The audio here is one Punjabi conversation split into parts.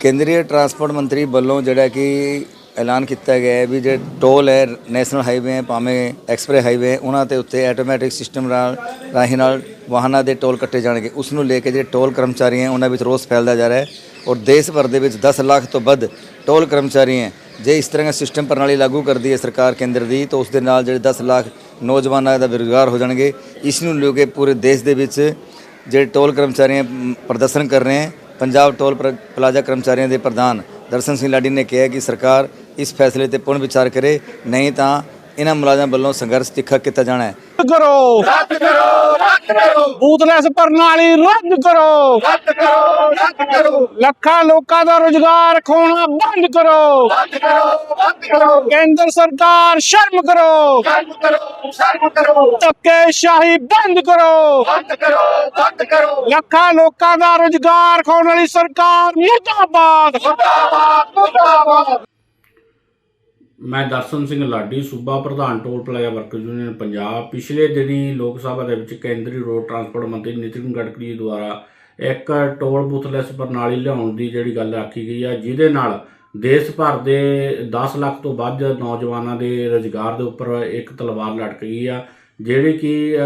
ਕੇਂਦਰੀ ਟਰਾਂਸਪੋਰਟ ਮੰਤਰੀ ਵੱਲੋਂ ਜਿਹੜਾ ਕਿ ਐਲਾਨ ਕੀਤਾ ਗਿਆ ਹੈ ਵੀ ਜਿਹੜੇ ਟੋਲ ਹੈ, ਨੈਸ਼ਨਲ ਹਾਈਵੇ ਹੈ, ਭਾਵੇਂ ਐਕਸਪ੍ਰੈਸ ਹਾਈਵੇ ਹੈ, ਉਹਨਾਂ ਦੇ ਉੱਤੇ ਆਟੋਮੈਟਿਕ ਸਿਸਟਮ ਨਾਲ ਰਾਹੀਂ ਨਾਲ ਵਾਹਨਾਂ ਦੇ ਟੋਲ ਕੱਟੇ ਜਾਣਗੇ। ਉਸ ਨੂੰ ਲੈ ਕੇ ਜਿਹੜੇ ਟੋਲ ਕਰਮਚਾਰੀ ਹੈ, ਉਹਨਾਂ ਵਿੱਚ ਰੋਸ ਫੈਲਦਾ ਜਾ ਰਿਹਾ ਹੈ ਔਰ ਦੇਸ਼ ਭਰ ਦੇ ਵਿੱਚ 10 ਲੱਖ ਤੋਂ ਵੱਧ ਟੋਲ ਕਰਮਚਾਰੀ ਹੈ, ਜੇ ਇਸ ਤਰ੍ਹਾਂ ਦਾ ਸਿਸਟਮ ਪ੍ਰਣਾਲੀ ਲਾਗੂ ਕਰਦੀ ਹੈ ਸਰਕਾਰ ਕੇਂਦਰ ਦੀ, ਤਾਂ ਉਸ ਦੇ ਨਾਲ ਜਿਹੜੇ 10 ਲੱਖ ਨੌਜਵਾਨਾਂ ਦਾ ਬੇਰੁਜ਼ਗਾਰ ਹੋ ਜਾਣਗੇ। ਇਸ ਨੂੰ ਲੈ ਕੇ ਪੂਰੇ ਦੇਸ਼ ਦੇ ਵਿੱਚ ਜਿਹੜੇ ਟੋਲ ਕਰਮਚਾਰੀ ਪ੍ਰਦਰਸ਼ਨ ਕਰ ਰਹੇ ਹੈ ਪੰਜਾਬ ਟੋਲ ਪਰ- ਪਲਾਜ਼ਾ ਕਰਮਚਾਰੀਆਂ ਦੇ ਪ੍ਰਧਾਨ ਦਰਸ਼ਨ ਸਿੰਘ ਲਾਡੀ ਨੇ ਕਿਹਾ ਕਿ ਸਰਕਾਰ ਇਸ ਫੈਸਲੇ ਤੇ ਪੁਣ ਵਿਚਾਰ ਕਰੇ, ਨਹੀਂ ਤਾਂ ਇਹਨਾਂ ਮੁਲਾਜ਼ਮਾਂ ਵੱਲੋਂ ਸੰਘਰਸ਼ ਤਿੱਖਾ ਕੀਤਾ ਜਾਣਾ ਹੈ। ਕਰੋ। ਰੱਦ ਕਰੋ ਰੱਦ ਕਰੋ। ਬੂਥਲੈਸ ਪ੍ਰਣਾਲੀ ਰੱਦ ਕਰੋ। ਰੱਦ ਕਰੋ ਰੱਦ ਕਰੋ। ਲੱਖਾਂ ਲੋਕਾਂ ਦਾ ਰੋਜ਼ਗਾਰ ਖੋਣਾ ਬੰਦ ਕਰੋ। ਰੱਦ ਕਰੋ ਰੱਦ ਕਰੋ। ਕੇਂਦਰ ਸਰਕਾਰ ਸ਼ਰਮ ਕਰੋ। ਸ਼ਰਮ ਕਰੋ ਸ਼ਰਮ ਕਰੋ। ਧੱਕੇਸ਼ਾਹੀ ਬੰਦ ਕਰੋ। ਬੰਦ ਕਰੋ ਬੰਦ ਕਰੋ। ਲੱਖਾਂ ਲੋਕਾਂ ਦਾ ਰੋਜ਼ਗਾਰ ਖੋਣ ਵਾਲੀ ਸਰਕਾਰ ਮੁਰਦਾਬਾਦ। ਮੁਰਦਾਬਾਦ ਮੁਰਦਾਬਾਦ। ਮੈਂ ਦਰਸ਼ਨ ਸਿੰਘ ਲਾਡੀ, ਸੂਬਾ ਪ੍ਰਧਾਨ toll plaza worker union, Punjab. ਪਿਛਲੇ ਦਿਨੀ ਲੋਕ ਸਭਾ ਦੇ ਵਿੱਚ ਕੇਂਦਰੀ ਰੋਡ ਟਰਾਂਸਪੋਰਟ ਮੰਤਰੀ ਨਿਤਿਨ ਗਡਕਰੀ ਦੁਆਰਾ ਇੱਕ ਟੋਲ ਬੂਥਲੈਸ ਪ੍ਰਣਾਲੀ ਲਿਆਉਣ ਦੀ ਜਿਹੜੀ ਗੱਲ ਆਖੀ ਗਈ ਆ, ਜਿਹਦੇ ਨਾਲ ਦੇਸ਼ ਭਰ ਦੇ 10 ਲੱਖ ਤੋਂ ਵੱਧ ਨੌਜਵਾਨਾਂ ਦੇ ਰੁਜ਼ਗਾਰ ਦੇ ਉੱਪਰ ਇੱਕ ਤਲਵਾਰ ਲਟਕ ਗਈ ਆ। ਜਿਹੜੀ ਕਿ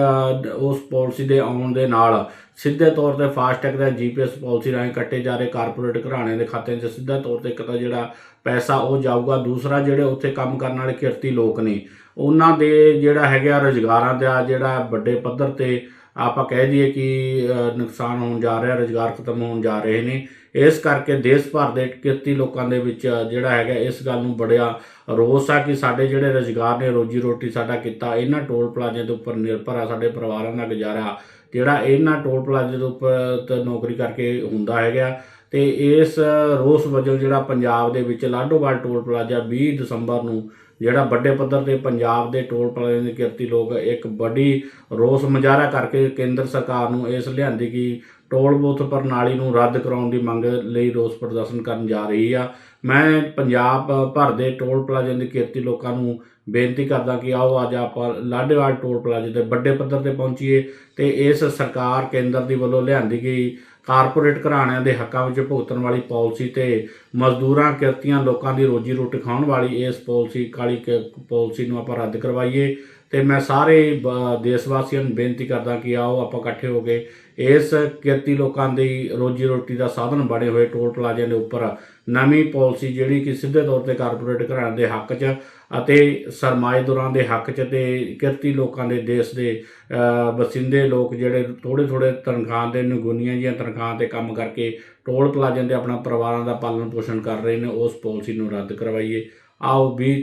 ਉਸ ਪਾਲਿਸੀ ਦੇ ਆਉਣ ਦੇ ਨਾਲ ਸਿੱਧੇ ਤੌਰ ਤੇ ਫਾਸਟੈਗ ਦਾ ਜੀਪੀਐਸ ਪਾਲਿਸੀ ਰਾਹੀਂ ਕੱਟੇ ਜਾ ਰਹੇ ਕਾਰਪੋਰੇਟ ਘਰਾਣਿਆਂ ਦੇ ਖਾਤਿਆਂ 'ਚ ਸਿੱਧਾ ਤੌਰ ਤੇ ਇੱਕ ਤਾਂ ਜਿਹੜਾ ਪੈਸਾ ਉਹ ਜਾਊਗਾ, ਦੂਸਰਾ ਜਿਹੜੇ ਉੱਥੇ ਕੰਮ ਕਰਨ ਵਾਲੇ ਕਿਰਤੀ ਲੋਕ ਨੇ, ਉਹਨਾਂ ਦੇ ਜਿਹੜਾ ਹੈਗਾ ਰੁਜ਼ਗਾਰਾਂ ਦਾ ਜਿਹੜਾ ਵੱਡੇ ਪੱਧਰ ਤੇ ਆਪਾਂ ਕਹਿ ਦਈਏ ਕਿ ਨੁਕਸਾਨ ਹੋਣ ਜਾ ਰਿਹਾ, ਰੁਜ਼ਗਾਰ ਖਤਮ ਹੋਣ ਜਾ ਰਹੇ ਨੇ। ਇਸ ਕਰਕੇ ਦੇਸ਼ ਭਰ ਦੇ ਕਿਰਤੀ ਲੋਕਾਂ ਦੇ ਵਿੱਚ ਜਿਹੜਾ ਹੈਗਾ, ਇਸ ਗੱਲ ਨੂੰ ਬੜਿਆ ਰੋਸ ਆ ਕਿ ਸਾਡੇ ਜਿਹੜੇ ਰੁਜ਼ਗਾਰ ਨੇ ਰੋਜੀ ਰੋਟੀ ਸਾਡਾ ਕੀਤਾ, ਇਹਨਾਂ ਟੋਲ ਪਲਾਜ਼ੇ ਦੇ ਉੱਪਰ ਨਿਰਭਰ ਆ, ਸਾਡੇ ਪਰਿਵਾਰਾਂ ਦਾ ਗੁਜ਼ਾਰਾ, ਜਿਹੜਾ ਇਹਨਾਂ ਟੋਲ ਪਲਾਜ਼ੇ ਦੇ ਉੱਪਰ ਨੌਕਰੀ ਕਰਕੇ ਹੁੰਦਾ ਹੈਗਾ। ਤੇ ਇਸ ਰੋਸ ਵਜੋਂ ਜਿਹੜਾ ਪੰਜਾਬ ਦੇ ਵਿੱਚ ਲਾਡੋਵਾਲ ਟੋਲ ਪਲਾਜ਼ਾ 20 ਦਸੰਬਰ ਨੂੰ ਜਿਹੜਾ ਵੱਡੇ ਪੱਧਰ ਤੇ ਪੰਜਾਬ ਦੇ ਟੋਲ ਪਲਾਜ਼ੇ ਦੇ ਕਿਰਤੀ ਲੋਕ ਇੱਕ ਵੱਡੀ ਰੋਸ ਮੁਜ਼ਾਹਰਾ ਕਰਕੇ ਕੇਂਦਰ ਸਰਕਾਰ ਨੂੰ ਇਸ ਲਿਆਂਦੀ ਗਈ ਟੋਲ ਬੂਥ ਪ੍ਰਣਾਲੀ ਨੂੰ ਰੱਦ ਕਰਾਉਣ ਦੀ ਮੰਗ ਲਈ ਰੋਸ ਪ੍ਰਦਰਸ਼ਨ ਕਰਨ ਜਾ ਰਹੀ ਆ। ਮੈਂ ਪੰਜਾਬ ਭਰ ਦੇ ਟੋਲ ਪਲਾਜ਼ੇ ਦੇ ਕਿਰਤੀ ਲੋਕਾਂ ਨੂੰ ਬੇਨਤੀ ਕਰਦਾ ਕਿ ਆਓ ਅੱਜ ਆਪਾਂ ਲਾਡੇਵਾਲ ਟੋਲ ਪਲਾਜ਼ੇ ਦੇ ਵੱਡੇ ਪੱਧਰ ਤੇ ਪਹੁੰਚੀਏ ਤੇ ਇਸ ਸਰਕਾਰ ਕੇਂਦਰ ਦੀ ਵੱਲੋਂ ਲਿਆਂਦੀ ਗਈ ਕਾਰਪੋਰੇਟ ਘਰਾਣਿਆਂ ਦੇ ਹੱਕਾਂ ਵਿੱਚ ਭੁਗਤਣ ਵਾਲੀ ਪਾਲਿਸੀ ਤੇ ਮਜ਼ਦੂਰਾਂ, ਕਿਰਤੀਆਂ, ਲੋਕਾਂ ਦੀ ਰੋਜੀ ਰੋਟੀ ਖਾਣ ਵਾਲੀ ਇਸ ਪਾਲਿਸੀ, ਕਾਲੀ ਕ- ਪਾਲਿਸੀ ਨੂੰ ਆਪਾਂ ਰੱਦ ਕਰਵਾਈਏ। ਤੇ ਮੈਂ ਸਾਰੇ ਬ- ਦੇਸ਼ ਵਾਸੀਆਂ ਨੂੰ ਬੇਨਤੀ ਕਰਦਾ ਕਿ ਆਓ ਆਪਾਂ ਇਕੱਠੇ ਹੋ ਕੇ ਇਸ ਕਿਰਤੀ ਲੋਕਾਂ ਦੀ ਰੋਜੀ ਰੋਟੀ ਦਾ ਸਾਧਨ ਬਣੇ ਹੋਏ ਟੋਲ ਪਲਾਜ਼ਿਆਂ ਦੇ ਉੱਪਰ ਨਵੀਂ ਪਾਲਿਸੀ ਜਿਹੜੀ ਕਿ ਸਿੱਧੇ ਤੌਰ ਤੇ ਕਾਰਪੋਰੇਟ ਘਰਾਣ ਦੇ ਹੱਕ 'ਚ ਅਤੇ ਸਰਮਾਏਦਾਰਾਂ ਦੇ ਹੱਕ 'ਚ ਤੇ ਕਿਰਤੀ ਲੋਕਾਂ ਦੇ ਦੇਸ਼ ਦੇ ਅ, ਵਸਿੰਦੇ ਲੋਕ ਜਿਹੜੇ ਥੋੜੇ ਥੋੜੇ ਤਨਖਾਹ ਦੇ ਨਿਗੁਣੀਆਂ ਜੀਆਂ ਤਨਖਾਹਾਂ ਤੇ ਕੰਮ ਕਰਕੇ ਟੋਲ ਪਲਾਜ਼ਿਆਂ ਤੇ ਆਪਣਾ ਪਰਿਵਾਰਾਂ ਦਾ ਪਾਲਣ ਪੋਸ਼ਣ ਕਰ ਰਹੇ ਨੇ ਉਸ ਪਾਲਿਸੀ ਨੂੰ ਰੱਦ ਕਰਵਾਈਏ। ਆਓ 20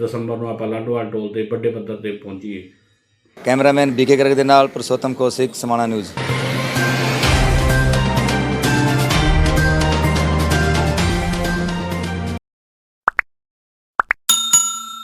ਦਸੰਬਰ ਨੂੰ ਆਪਾਂ ਲਾਡੋਆ ਟੋਲ ਤੇ ਵੱਡੇ ਪੱਧਰ ਤੇ ਪਹੁੰਚੀਏ। ਕੈਮਰਾਮੈਨ ਬੀਕੇ ਗਰਗ ਦੇ ਨਾਲ ਪੁਰਸ਼ੋਤਮ ਕੌਸ਼ਿਕ, ਸਮਾਣਾ ਨਿਊਜ਼।